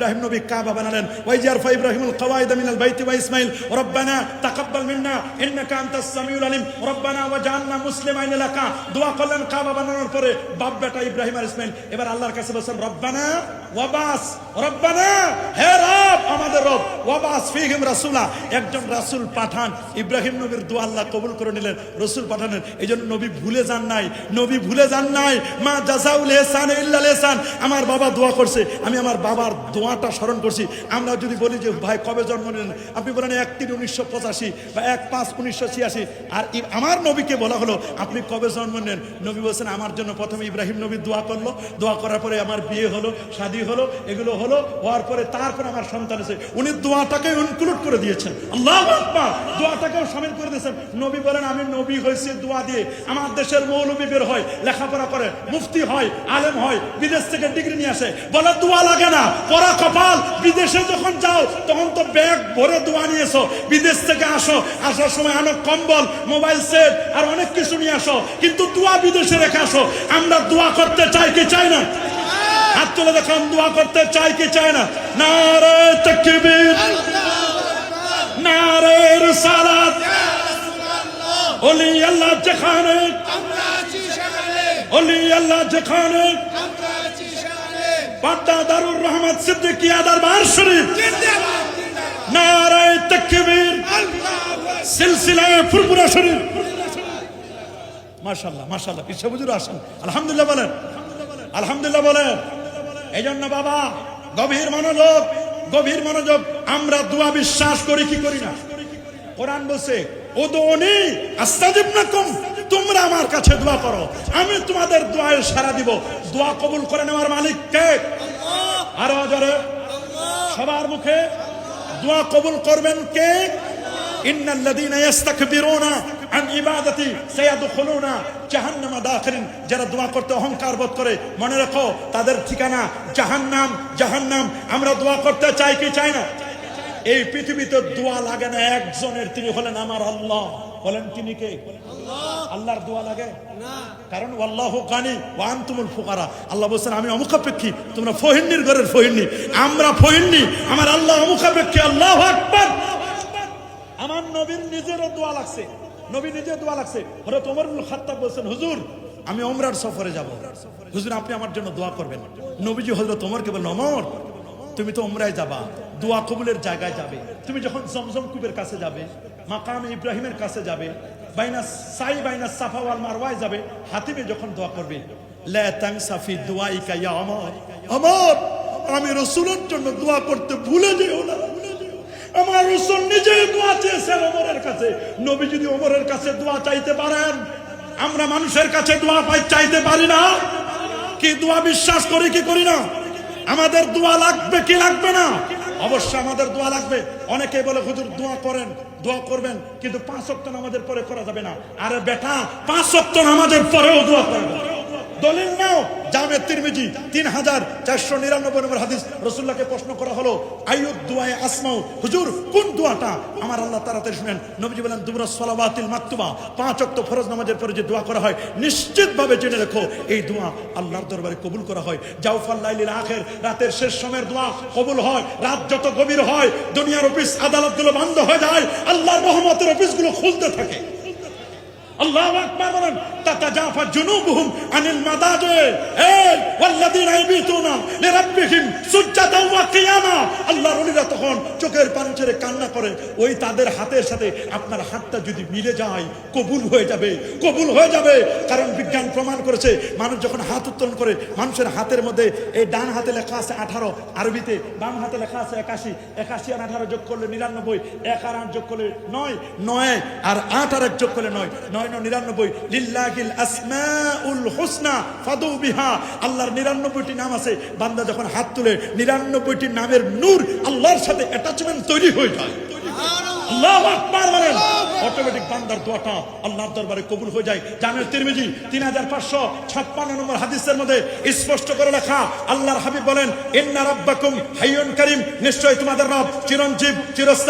ইব্রাহিম নবী কাবা বানালেন। ওয়াইজারফা ইব্রাহিমুল কাওয়াইদা মিনাল বাইতি ওয়া ইসমাইল, রব্বানা তাকাব্বাল মিন্না, ইন্নাকা আনতাস সামিউল আলিম, রব্বানা ওয়াজআলনা মুসলিমাইন লাকা। দোয়া করলেন কাবা বানানোর পরে বাপ বেটা ইব্রাহিম আর ইসমাইল। এবার আল্লাহর কাছে বলছেন, রব্বানা ওয়াবাস রব্বানা, হে রব! আমাদের রব ওয়াবাস ফিহিম রাসূলা। একজন রাসূল পাঠান, ইব্রাহিম নবীর দোয়া আল্লাহ কবুল করে নিলেন, রাসূল পাঠালেন। এইজন্য নবী ভুলে যান নাই, নবী ভুলে যান নাই। মা জাযাউল ইহসান ইল্লাল ইহসান আমার বাবা দোয়া করছে, আমি আমার বাবার দোয়াটা স্মরণ করছি। আমরা যদি বলি যে, ভাই, কবে জন্ম নিলেন? আপনি বলেন, এক তিন উনিশশো পঁচাশি বা এক পাঁচ উনিশশো ছিয়াশি। আর আমার নবীকে বলা হলো, আপনি কবে জন্ম নেন নবী বলছেন, আমার জন্য প্রথমে ইব্রাহিম নবী দোয়া করল। দোয়া করার পরে আমার বিয়ে হলো, শাদী হলো, এগুলো হলো। হওয়ার পরে তারপর আমার সন্তান দিয়ে। আমার দেশের মৌলবী বের হয়, লেখাপড়া করে, মুফতি হয়, আলেম হয়, বিদেশ থেকে ডিগ্রি নিয়ে আসে। বলে, দোয়া লাগে না। পরা কপাল। বিদেশে যখন যাও, তখন তো ব্যাগ ভরে দোয়া নিয়েছো। বিদেশ থেকে আসো। আসার সময় অনেক কম্বল, মোবাইল সেট আর অনেক কিছু নিয়ে আসো। কিন্তু দোয়া বিদেশে রেখে আসো। আমরা দোয়া করতে চাই কি চাই না? তুলে দেখান দোয়া করতে চাই কি চায় না। নারে তাকবীর, নারে রিসালাত। ওলি আল্লাহ যেখানে ওলি আল্লাহ যেখানে। সেখানে দারুর রহমত, সিদ্দিকিয়া দরবার শরীফ। নারে তাকবীর, সিলসিলায় ফুরফুরা শরীফ। মাশাল্লাহ মাশাল্লাহ পিসা বুজুর আসেন। আলহামদুলিল্লাহ বলেন। আলহামদুলিল্লাহ বলেন। এই জন্য বাবা গভীর মনোযোগ গভীর মনোযোগ। আমরা দোয়া বিশ্বাস করি কি করি না? কোরআন বলছে ওদোনি আস্তাজিব নাকুম তোমরা আমার কাছে দোয়া করো। আমি তোমাদের দোয়ায় সারা দিব। দোয়া কবুল করে নেওয়ার মালিক কে? আরও জোরে। সবার মুখে দোয়া কবুল করবেন কে? ইন্নাল্লাযীনা ইস্তাকবিরুনা আন ইবাদাতি সায়াদখুলুনা জাহান্নামা দাখিলিন যারা দোয়া করতে অহংকার বোধ করে মনে রাখো তাদের ঠিকানা জাহান্নাম জাহান্নাম। আমরা দোয়া করতে চাই কি চাই না? এই পৃথিবীতে দোয়া লাগে না একজনের তিনি হলেন আমার আল্লাহ। বলেন তিনি কে? আল্লাহর দোয়া লাগে? কারণ আল্লাহ গানি ওয়ান তুমুল ফুকারা। আল্লাহ বলছেন আমি অমুখাপেক্ষী তোমরা ফহিন্নির ঘরের ফহিন্নি। আমরা ফহিন্নি আমার আল্লাহ অমুখাপেক্ষী আল্লাহ আকবার। নবীর নিজেরও দোয়া লাগছে। নবী নিজে দোয়া লাগছে। হযরত ওমর ইবনে খাত্তাব বলছেন, হুজুর, আমি ওমরার সফরে যাব। হুজুর, আপনি আমার জন্য দোয়া করবেন। নবীজি হযরত ওমরকে বললেন, ওমর, তুমি তো ওমরায় যাবা। দোয়া কবুলের জায়গায় যাবে। তুমি যখন জমজম কুবের কাছে যাবে, মাকাম ইব্রাহিমের কাছে যাবে, বাইনা সাই, বাইনা সাফা ওয়াল মারওয়ায় যাবে, হাতিমে যখন দোয়া করবে, লা তানসাফি দুআইকা ইয়া ওমর। ওমর, আমি রাসূলের জন্য দোয়া করতে ভুলে যেও না। আমার রসুল নিজে দোয়া চেয়েছেন ওমরের কাছে। নবী যদি ওমরের কাছে দোয়া চাইতে পারেন, আমরা মানুষের কাছে দোয়া পাই চাইতে পারি না। কি দোয়া বিশ্বাস করি, কি করি না? আমাদের দোয়া লাগবে কি লাগবে না? অবশ্যই আমাদের দোয়া লাগবে। অনেকে বলে, হুজুর, দোয়া করেন, দোয়া করবেন, কিন্তু পাঁচ অক্ট আমাদের পরে করা যাবে না। আরে বেটা, পাঁচ অক্ট আমাদের পরেও দোয়া করবে দলিল নাও। জামে তিরমিজি তিন হাজার চারশো নিরানব্বই নম্বর হাদিস। রসুল্লাহকে প্রশ্ন করা হলো আইয়ুদ দুয়ায় আসমাও হুজুর, কোন দোয়াটা আমার আল্লাহ তাড়াতাড়ি শুনেন। নবীজি বলেন, দুবরা সলাবাতিল মাকতুবা। পাঁচ অক্ত ফরজ নামাজের পরে যে দোয়া করা হয়, নিশ্চিতভাবে জেনে রেখো, এই দোয়া আল্লাহর দরবারে কবুল করা হয়। জাউফাল্লাইলিল আখের, রাতের শেষ সময়ের দোয়া কবুল হয়। রাত যত গভীর হয়, দুনিয়ার অফিস, আদালতগুলো বন্ধ হয়ে যায়। আল্লাহর রহমতের অফিসগুলো খুলতে থাকে। আল্লাহ আকবার বলেন, তাতাজাফা জুনুবুহুম আনিল মাদাজে এই, ওয়াল্লাযিনা ইয়াবিতুনা লিরাব্বিহিম সুজদাতাও ওয়া কিয়ামা। আল্লাহর ওলিরা তখন চোখের পানি ছেড়ে কান্না করে, ওই তাদের হাতের সাথে আপনার হাতটা যদি মিলে যায়, কবুল হয়ে যাবে, কবুল হয়ে যাবে। কারণ বিজ্ঞান প্রমাণ করেছে, মানুষ যখন হাত উত্তোলন করে, মানুষের হাতের মধ্যে এই ডান হাতে লেখা আছে আঠারো, আরবিতে বাম হাতে লেখা আছে একাশি একাশি আর আঠারো যোগ করলে নিরানব্বই, এক আর আট যোগ করলে নয় নয় আর আট আর এক যোগ করলে নয় নয় আল্লাহর নিরানব্বইটি নাম আছে। বান্দা যখন হাত তুলে, নিরানব্বইটি নামের নূর আল্লাহর সাথে অ্যাটাচমেন্ট তৈরি হয়ে যায়। আল্লাহর স্পষ্ট করে লেখা হাবিব বলেন করিম। নিশ্চয় তোমাদের রব চিরঞ্জীব, চিরস্থায়ী।